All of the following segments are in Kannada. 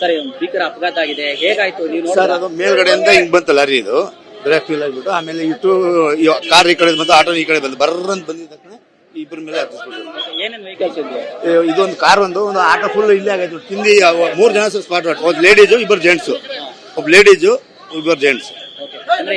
ಸರ್ ಒಂದು ಭೀಕರ ಅಪಘಾತ ಆಗಿದೆ. ಹೇಗಾಯ್ತು? ನೀವು ಸರ್ ಅದು ಮೇಲ್ಗಡೆಯಿಂದ ಹಿಂಗ್ ಬಂತು ಲಾರಿ ಇದು. ಬ್ರೇಕ್ ಫೀಲ್ ಆಗಿಬಿಟ್ಟು ಆಮೇಲೆ ಇಟ್ಟು ಕಾರ್ ಈ ಕಡೆ ಬಂತು ಆಟೋ ಈ ಕಡೆ ಬಂತು. ಬರ್ರಂತ ಬಂದಿದ ತಕ್ಷಣ ಇಬ್ಬರ ಮೇಲೆ ಹತ್ತಿಸ್ಬಿಟ್ಟು ಏನೇನ್ ವೆಹಿಕಲ್ಸ್ ಇದ್ವು? ಇದೊಂದು ಕಾರ್ ಒಂದು ಒಂದು ಆಟೋ ಫುಲ್ ಇಲ್ಲೇ ಆಗೈತೆ. ತಿಂದಿ ಮೂರ್ ಜನ ಸ್ಪಾಟ್ ಒಂದು ಲೇಡೀಸು ಇಬ್ಬರು ಜೆಂಟ್ಸ್ ಒಬ್ಬ ಲೇಡೀಸ್ ಇಬ್ಬರು ಜೆಂಟ್ಸ್. ಅಂದ್ರೆ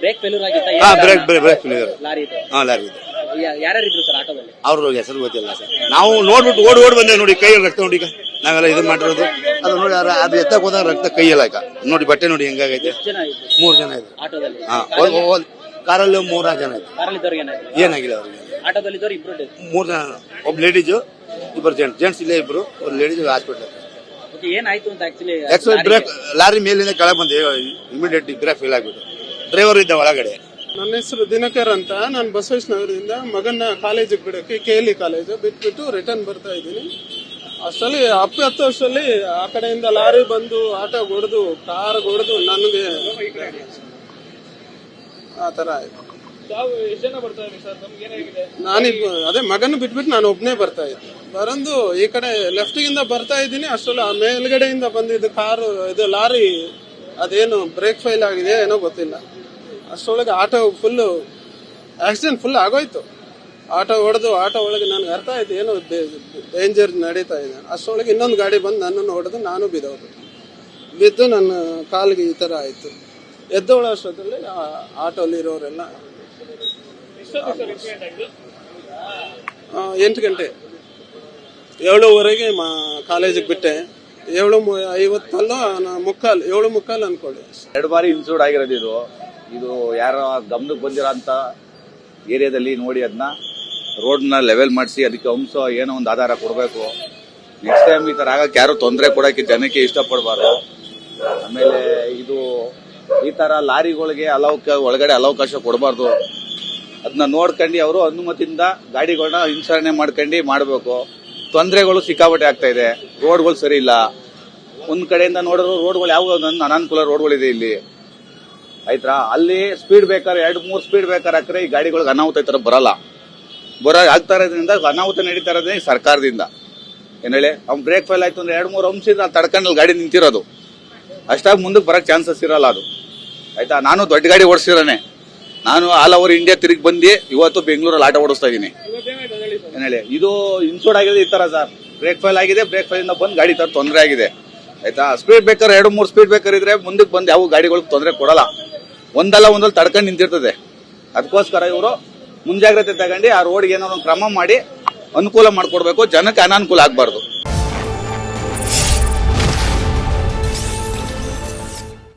ಬ್ರೇಕ್ ಫೇಲ್ಯೂರ್ ಆಗಿತ್ತಾ? ಹಾ ಬ್ರೇಕ್ ಬ್ರೇಕ್ ಬ್ರೇಕ್ ಲಾರಿ ಇದು. ಹಾ ಲಾರಿ ಇದೆ. ಯಾ- ಯಾರ್ಯಾರು ಇದ್ರು ಸರ್ ಆಟೋದಲ್ಲಿ? ಅವ್ರ ಹೆಸರು ಗೊತ್ತಿಲ್ಲ ಸರ್. ನಾವು ನೋಡ್ಬಿಟ್ಟು ಓಡಿ ಓಡಿ ಬಂದೆ ನೋಡಿ ಕೈಯಲ್ಲಿ ರಕ್ತ ನೋಡಿ ಈಗ. ನಾವೆಲ್ಲ ಇದು ಮಾಡಿರೋದು. ಅದು ನೋಡಿ ಅದು ಎತ್ತಕ್ಕೆ ಹೋದಾಗ ರಕ್ತ ಕೈಯಲ್ಲಾಕ ನೋಡಿ ಬಟ್ಟೆ ನೋಡಿ ಹೆಂಗಾಗೈತೆ. ಮೂರು ಜನ ಇದ್ರು ಆಟೋದಲ್ಲಿ? ಹಾ ಕಾರಲ್ಲಿ ಮೂರಾರು ಜನ ಇದ್ರು ಏನಾಯ್ತು? ಏನಾಗಿಲ್ಲ ಅವ್ರಿಗೆ. ಮೂರ್ ಜನ ಒಬ್ಬ ಲೇಡೀಸು ಇಬ್ಬರು ಜೆಂಟ್ಸ್ ಜೆಂಟ್ಸ್ ಇಲ್ಲೇ ಇಬ್ರು ಒಂದು ladies hospital actually brake lorry ಮೇಲಿಂದ ಕೆಳಗೆ ಬಂದು ಇಮಿಡಿಯೇಟ್ ಬ್ರೇಕ್ ಫೇಲ್ ಆಗ್ಬಿಟ್ಟು ಡ್ರೈವರ್ ಇದ್ದ ಒಳಗಡೆ. ನನ್ನ ಹೆಸರು ದಿನಕರ್ ಅಂತ. ನಾನು ಬಸವೇಶ್ ನಗರದಿಂದ ಮಗನ ಕಾಲೇಜಿಗೆ ಬಿಡಕ್ಕೆ ಕೆ ಎಲ್ ಇ ಕಾಲೇಜು ಬಿಟ್ಬಿಟ್ಟು ರಿಟರ್ನ್ ಬರ್ತಾ ಇದ್ದೀನಿ. ಅಷ್ಟರಲ್ಲಿ ಅಪ್ಪಿ ಹತ್ತು ವರ್ಷದಲ್ಲಿ ಆ ಕಡೆಯಿಂದ ಲಾರಿ ಬಂದು ಆಟೋ ಹೊಡೆದು ಕಾರ್ ಹೊಡೆದು ನನಗೆ ಆ ತರ ಆಯ್ತು. ನಾನೀಗ ಅದೇ ಮಗನ ಬಿಟ್ಬಿಟ್ಟು ನಾನು ಒಬ್ಬನೇ ಬರ್ತಾ ಇದ್ದೆ. ಬರಂದು ಈ ಕಡೆ ಲೆಫ್ಟ್ ಗಿಂದ ಬರ್ತಾ ಇದ್ದೀನಿ ಅಷ್ಟರಲ್ಲಿ ಆ ಮೇಲ್ಗಡೆಯಿಂದ ಬಂದಿದ್ದು ಕಾರು ಇದು ಲಾರಿ ಅದೇನು ಬ್ರೇಕ್ ಫೈಲ್ ಆಗಿದೆ ಏನೋ ಗೊತ್ತಿಲ್ಲ. ಅಷ್ಟರೊಳಗೆ ಆಟೋ ಫುಲ್ಲು ಆಕ್ಸಿಡೆಂಟ್ ಫುಲ್ ಆಗೋಯ್ತು. ಆಟೋ ಹೊಡೆದು ಆಟೋ ಒಳಗೆ ನನಗೆ ಅರ್ಥ ಆಯ್ತು, ಏನು ಡೇಂಜರ್ ನಡೀತಾ ಇದೆ. ಅಷ್ಟೊಳಗೆ ಇನ್ನೊಂದು ಗಾಡಿ ಬಂದು ನನ್ನನ್ನು ಹೊಡೆದು ನಾನು ಬಿದ್ದೋದು. ಬಿದ್ದು ನನ್ನ ಕಾಲಿಗೆ ಈ ಥರ ಆಯಿತು. ಎದ್ದೋಳ ಅಷ್ಟೊತ್ತಲ್ಲಿ ಆಟೋಲಿರೋರೆಲ್ಲ ಎಂಟು ಗಂಟೆ. ಏಳುವರೆಗೆ ಮಾ, ಕಾಲೇಜಿಗೆ ಬಿಟ್ಟೆ. ಏಳು ಐವತ್ತಲ್ಲೋ ಮುಕ್ಕಾಲು, ಏಳು ಮುಕ್ಕಾಲು ಅನ್ಕೊಳ್ಳಿ ಎರಡು ಬಾರಿ ಇನ್ಸೂರ್ಡ್ ಆಗಿರೋದು ಇದು. ಇದು ಯಾರ ಗಮನಕ್ಕೆ ಬಂದಿರೋಂಥ ಏರಿಯಾದಲ್ಲಿ ನೋಡಿ ಅದನ್ನ. ರೋಡ್ನ ಲೆವೆಲ್ ಮಾಡಿಸಿ, ಅದಕ್ಕೆ ಅಂಶ ಏನೋ ಒಂದು ಆಧಾರ ಕೊಡಬೇಕು. ನೆಕ್ಸ್ಟ್ ಟೈಮ್ ಈ ಥರ ಆಗಕ್ಕೆ ಯಾರು ತೊಂದರೆ ಕೊಡೋಕ್ಕೆ ಜನಕ್ಕೆ ಇಷ್ಟಪಡಬಾರ್ದು. ಆಮೇಲೆ ಇದು ಈ ಥರ ಲಾರಿಗಳಿಗೆ ಅಲೌಕ, ಒಳಗಡೆ ಅಲವಕಾಶ ಕೊಡಬಾರ್ದು. ಅದನ್ನ ನೋಡ್ಕೊಂಡು ಅವರು ಅನುಮತಿಯಿಂದ ಗಾಡಿಗಳನ್ನ ಹಿಂಸರಣೆ ಮಾಡ್ಕೊಂಡು ಮಾಡಬೇಕು. ತೊಂದರೆಗಳು ಸಿಕ್ಕಾಪಟ್ಟೆ ಆಗ್ತಾ ಇದೆ. ರೋಡ್ಗಳು ಸರಿ ಇಲ್ಲ. ಒಂದ್ ಕಡೆಯಿಂದ ನೋಡಿದ್ರು ರೋಡ್ಗಳು ಯಾವ ಅನಾನುಕೂಲ ರೋಡ್ಗಳಿದೆ ಇಲ್ಲಿ. ಆಯ್ತಾ? ಅಲ್ಲಿ ಸ್ಪೀಡ್ ಬೇಕಾದ್ರೆ, ಎರಡು ಮೂರು ಸ್ಪೀಡ್ ಬೇಕಾದ್ರೆ ಹಾಕ್ರೆ ಈ ಗಾಡಿಗಳಿಗೆ ಅನಾಹುತ ಈ ಥರ ಬರಲ್ಲ. ಬರೋ ಆಗ್ತಾ ಇರೋದ್ರಿಂದ ಅನಾಹುತ ನಡೀತಾ ಇರೋದೇ ಸರ್ಕಾರದಿಂದ. ಏನ್ ಹೇಳಿ? ಅವ್ನು ಬ್ರೇಕ್ ಫೈಲ್ ಆಯ್ತು ಅಂದ್ರೆ ಎರಡು ಮೂರು ಅಂಶ ತಡ್ಕೊಂಡು ಗಾಡಿ ನಿಂತಿರೋದು. ಅಷ್ಟಾಗಿ ಮುಂದಕ್ಕೆ ಬರಕ್ ಚಾನ್ಸಸ್ ಇರಲ್ಲ ಅದು. ಆಯ್ತಾ? ನಾನು ದೊಡ್ಡ ಗಾಡಿ ಓಡಿಸಿರೋನೆ. ನಾನು ಆಲ್ ಓವರ್ ಇಂಡಿಯಾ ತಿರುಗಿ ಬಂದು ಇವತ್ತು ಬೆಂಗಳೂರಲ್ಲಿ ಆಟ ಓಡಿಸ್ತಾ ಇದ್ದೀನಿ. ಏನ್ ಹೇಳಿ? ಇದು ಇನ್ಸೂರ್ಡ್ ಆಗಿದೆ ಈ ತರ ಸರ್ ಬ್ರೇಕ್ ಫೈಲ್ ಆಗಿದೆ ಬ್ರೇಕ್ ಫೈಲ್ ಇಂದ ಬಂದು ಗಾಡಿ ತರ ತೊಂದರೆ ಆಗಿದೆ. ಆಯ್ತಾ? ಸ್ಪೀಡ್ ಬೇಕರ್ ಎರಡು ಮೂರು ಸ್ಪೀಡ್ ಇದ್ರೆ ಮುಂದಕ್ಕೆ ಬಂದು ಯಾವ ಗಾಡಿಗಳಿಗೆ ತೊಂದರೆ ಕೊಡಲ್ಲ. ಒಂದಲ್ಲ ಒಂದಲ್ಲಿ ತಡ್ಕೊಂಡು ನಿಂತಿರ್ತದೆ. ಅದಕ್ಕೋಸ್ಕರ ಇವರು ಮುಂಜಾಗ್ರತೆ ತಗೊಂಡು ಆ ರೋಡ್ಗೆ ಏನೋ ಒಂದು ಕ್ರಮ ಮಾಡಿ ಅನುಕೂಲ ಮಾಡಿಕೊಡ್ಬೇಕು. ಜನಕ್ಕೆ ಅನಾನುಕೂಲ ಆಗ್ಬಾರ್ದು.